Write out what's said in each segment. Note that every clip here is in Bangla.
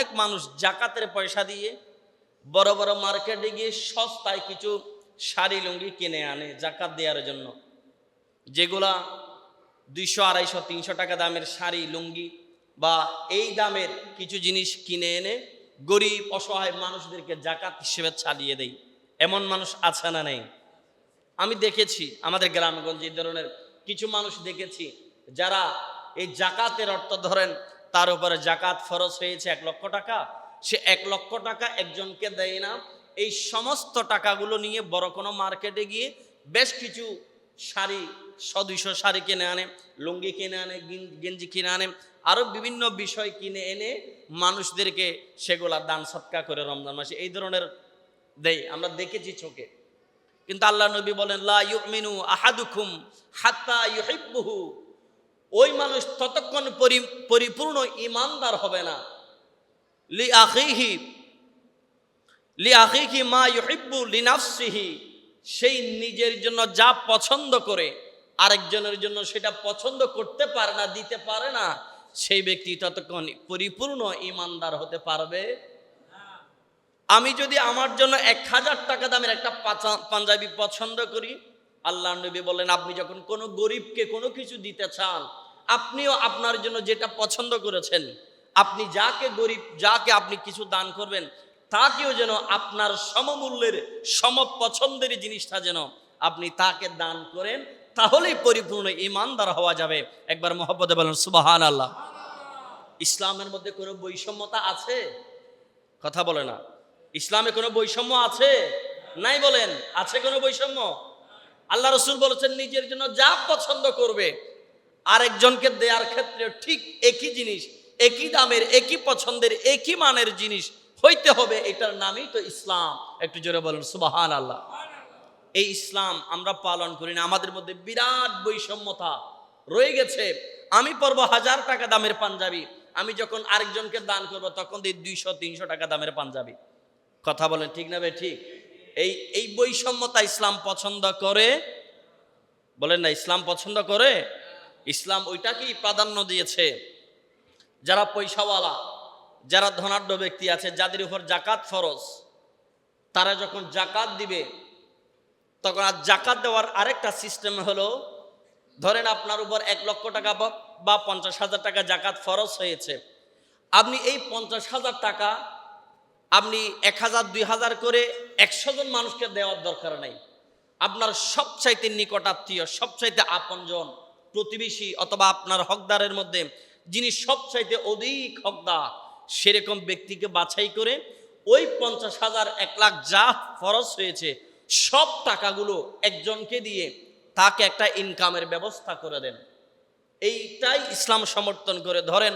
অনেক মানুষ জাকাতের পয়সা দিয়ে বড় বড় মার্কেটে গিয়ে সস্তায় কিছু শাড়ি লুঙ্গি কিনে আনে, জাকাত দেওয়ার জন্য। যেগুলা দুইশো, আড়াইশো, তিনশো টাকা দামের শাড়ি, লুঙ্গি বা এই দামের কিছু জিনিস কিনে এনে গরিব, অসহায় মানুষদেরকে জাকাত হিসেবে ছাড়িয়ে দেয় এমন মানুষ আছে না নেই? আমি দেখেছি, আমাদের গ্রামগঞ্জে এই ধরনের কিছু মানুষ দেখেছি, যারা এই জাকাতের অর্থ ধরেন তার উপরে জাকাত ফরজ হয়েছে এক লক্ষ টাকা। সে এক লক্ষ টাকা একজনকে দেয় না। এই সমস্ত টাকাগুলো নিয়ে বড় কোনো মার্কেটে গিয়ে বেশ কিছু শাড়ি সদুইশো শাড়ি কিনে আনে, লুঙ্গি কিনে আনে গেঞ্জি কিনে আনে আরও বিভিন্ন বিষয় কিনে এনে মানুষদেরকে সেগুলা দান সৎকা করে রমজান মাসে। এই ধরনের দেয়, আমরা দেখেছি চোখে। কিন্তু আল্লাহ নবী বলেন, লা ইউমিনু আহাদুকুম হাত্তা ইউহিব্বুহু। ওই মানুষ ততক্ষণ পরি- পরিপূর্ণ ইমানদার হবে না। লি আখিহি লি আখিহি মা ইউহিব্বু লিনাফসিহি সেই নিজের জন্য যা পছন্দ করে, আরেকজনের জন্য সেটা পছন্দ করতে পারে না, দিতে পারে না, সেই ব্যক্তি ততক্ষণ পরিপূর্ণ ইমানদার হতে পারবে। আমি যদি আমার জন্য এক হাজার টাকা দামের একটা পাঞ্জাবি পছন্দ করি আল্লাহ নবী বলেন আপনি যখন কোনো গরিবকে কোনো কিছু দিতে চান, আপনিও আপনার জন্য যেটা পছন্দ করেছেন, আপনি যাকে গরিব, যাকে আপনি কিছু দান করবেন, তাকেও যেন আপনার সমমূল্যের সম পছন্দের জিনিসটা যেন আপনি তাকে দান করেন, তাহলেই পরিপূর্ণ ইমানদার হওয়া যাবে। একবার মোহাম্মদে বলেন সুবাহান আল্লাহ ইসলামের মধ্যে কোনো বৈষম্যতা আছে? কথা বলে না। ইসলামে কোনো বৈষম্য আছে? নাই বলেন, আছে কোনো বৈষম্য? আল্লাহ রসুল বলেছেন, নিজের জন্য যা পছন্দ করবে, আরেকজনকে দেওয়ার ক্ষেত্রে ঠিক একই জিনিস, একই দামের, একই পছন্দের, একই মানের জিনিস হইতে হবে। এটার নামই তো ইসলাম। একটু জোরে বলেন সুবাহান আল্লাহ এই ইসলাম আমরা পালন করি না, আমাদের মধ্যে বিরাট বৈষম্যতা রয়ে গেছে। আমি পরবো হাজার টাকা দামের পাঞ্জাবি, আমি যখন আরেকজনকে দান করব তখন দিই দুইশো, তিনশো টাকা দামের পাঞ্জাবি। কথা বলেন ঠিক না বে, ঠিক? এই এই বৈষম্যতা ইসলাম পছন্দ করে? বলেন না, ইসলাম পছন্দ করে? ইসলাম ওইটাকেই প্রাধান্য দিয়েছে। যারা পয়সাওয়ালা, যারা ধনাঢ্য ব্যক্তি আছে, যাদের উপর জাকাত ফরজ, তারা যখন জাকাত দিবে, তখন আর জাকাত দেওয়ার আরেকটা সিস্টেম হলো, ধরেন আপনার উপর এক লক্ষ টাকা বা- পঞ্চাশ হাজার টাকা জাকাত ফরজ হয়েছে। আপনি এই পঞ্চাশ হাজার টাকা আপনি এক হাজার, দুই হাজার করে একশো জন মানুষকে দেওয়ার দরকার নাই। আপনার সবচাইতে নিকটাত্মীয় সবচাইতে আপনজন, প্রতিবেশী অথবা আপনার হকদারের মধ্যে, যিনি সবচাইতে অধিক হকদার, সেরকম ব্যক্তিকে বাছাই করে ওই পঞ্চাশ হাজার, এক লাখ যা ফরজ হয়েছে, সব টাকাগুলো একজনকে দিয়ে তাকে একটা ইনকামের ব্যবস্থা করে দেন। এইটাই ইসলাম সমর্থন করে। ধরেন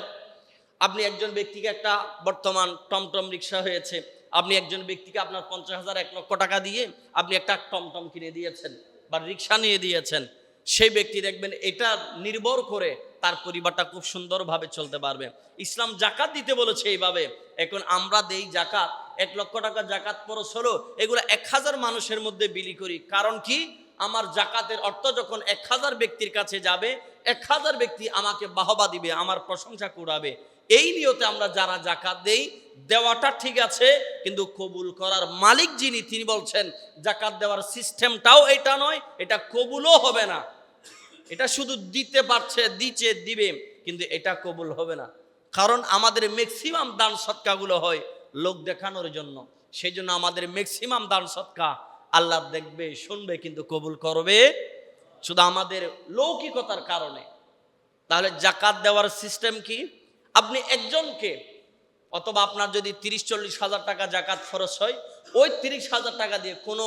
আপনি একজন ব্যক্তিকে একটা বর্তমান টমটম রিক্সা হয়েছে, আপনি একজন ব্যক্তিকে আপনার পঞ্চাশ হাজার, এক লক্ষ টাকা দিয়ে আপনি একটা টমটম কিনে দিয়েছেন বা রিক্সা নিয়ে দিয়েছেন, সেই ব্যক্তি দেখবেন এটা নির্ভর করে তার পরিবারটা খুব সুন্দরভাবে চলতে পারবে। ইসলাম জাকাত দিতে বলেছে এইভাবে, এখন আমরা দেই জাকাত, এক লক্ষ টাকা জাকাত পরশ হলো, এগুলো এক হাজার মানুষের মধ্যে বিলি করি। কারণ কি? আমার জাকাতের অর্থ যখন এক হাজার ব্যক্তির কাছে যাবে, এক হাজার ব্যক্তি আমাকে বাহবা দিবে, আমার প্রশংসা কুড়াবে। এই নিয়তে আমরা যারা জাকাত দেই, দেওয়াটা ঠিক আছে, কিন্তু কবুল করার মালিক যিনি, তিনি বলছেন জাকাত দেওয়ার সিস্টেমটাও এটা নয়, এটা কবুলও হবে না। এটা শুধু দিতে পারছে, দিচ্ছে, দিবে, কিন্তু এটা কবুল হবে না। কারণ আমাদের ম্যাক্সিমাম দান সৎকাগুলো হয় লোক দেখানোর জন্য। সেই জন্য আমাদের ম্যাক্সিমাম দান সৎকা আল্লাহ দেখবে, শুনবে, কিন্তু কবুল করবে শুধু আমাদের লৌকিকতার কারণে। তাহলে জাকাত দেওয়ার সিস্টেম কি? আপনি একজনকে, অথবা আপনার যদি তিরিশ চল্লিশ হাজার টাকা জাকাত খরচ হয়, ওই তিরিশ হাজার টাকা দিয়ে কোনো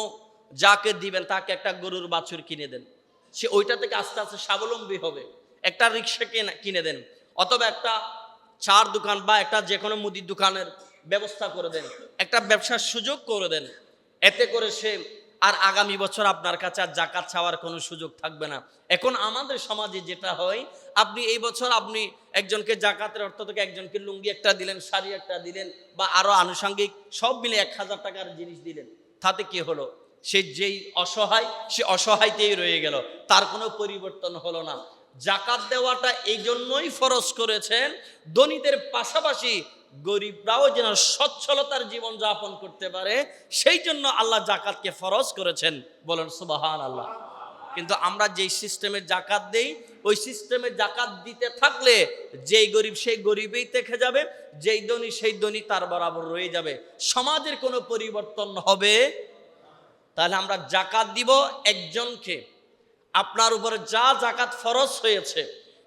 যাকে দিবেন, তাকে একটা গরুর বাছুর কিনে দেন। সে ওইটা থেকে আস্তে আস্তে স্বাবলম্বী হবে। একটা রিক্সা কিনে কিনে দেন, অথবা একটা চার দোকান বা একটা যে কোনো মুদির দোকানের ব্যবস্থা করে দেন, একটা ব্যবসার সুযোগ করে দেন। এতে করে সে আর আগামী বছর আপনার কাছে আর জাকাত চাওয়ার কোনো সুযোগ থাকবে না। এখন আমাদের সমাজে যেটা হয়, আপনি এই বছর আপনি একজনকে জাকাতের অর্থ থেকে একজনকে লুঙ্গি একটা দিলেন, শাড়ি একটা দিলেন বা আরও আনুষঙ্গিক সব মিলে এক হাজার টাকার জিনিস দিলেন, তাতে কি হলো? সে যেই অসহায়, সে অসহায়তেই রয়ে গেল, তার কোনো পরিবর্তন হলো না। জাকাত দেওয়াটা এই জন্যই ফরজ করেছেন, ধনীদের পাশাপাশি গরিবরাও যেন সচ্ছলতার জীবন যাপন করতে পারে, সেই জন্য আল্লাহ জাকাতকে ফরজ করেছেন। বলেন সুবাহান আল্লাহ কিন্তু আমরা যেই সিস্টেমে জাকাত দেই, ওই সিস্টেমে জাকাত দিতে থাকলে যেই গরিব সেই গরিবেই থেকে যাবে, যেই ধনী সেই ধনী তার বরাবর রয়ে যাবে। সমাজের কোনো পরিবর্তন হবে? তাহলে আমরা জাকাত দিব একজনকে। আপনার উপরে যা জাকাত ফরজ হয়েছে,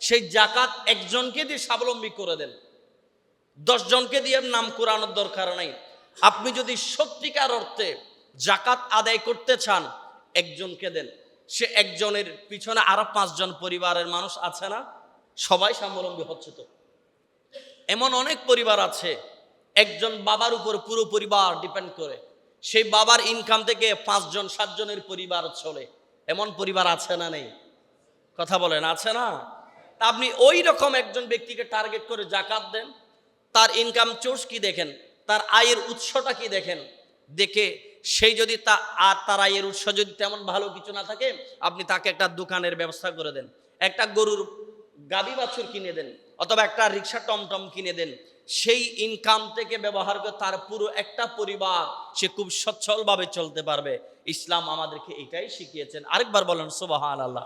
সেই জাকাত একজনকে দিয়ে স্বাবলম্বী করে দেন। দশজনকে দিয়ে নাম কোরআনোর দরকার নেই। আপনি যদি সত্যিকার অর্থে জাকাত আদায় করতে চান, একজনকে দেন। সে একজনের পিছনে আরও পাঁচজন পরিবারের মানুষ আছে না? সবাই স্বাবলম্বী হচ্ছে তো। এমন অনেক পরিবার আছে, একজন বাবার উপর পুরো পরিবার ডিপেন্ড করে। সেই বাবার ইনকাম থেকে পাঁচজন, সাতজনের পরিবার চলে। এমন পরিবার আছে না নেই? কথা বলেন, আছে না? তা আপনি ওই রকম একজন ব্যক্তিকে টার্গেট করে জাকাত দেন। তার ইনকাম সোর্স কি দেখেন? তার আয়ের উৎসটা কি দেখেন? দেখে সেই যদি তা আর তার আয়ের উৎস যদি তেমন ভালো কিছু না থাকে, আপনি তাকে একটা দোকানের ব্যবস্থা করে দেন। একটা গরুর গাবি বাছুর কিনে দেন, অথবা একটা রিক্সা টমটম কিনে দেন। সেই ইনকাম থেকে ব্যবহার করে তার পুরো একটা পরিবার সে খুব সচ্ছলভাবে চলতে পারবে। ইসলাম আমাদেরকে এটাই শিখিয়েছেন। আরেকবার বলেন সুবাহান আল্লাহ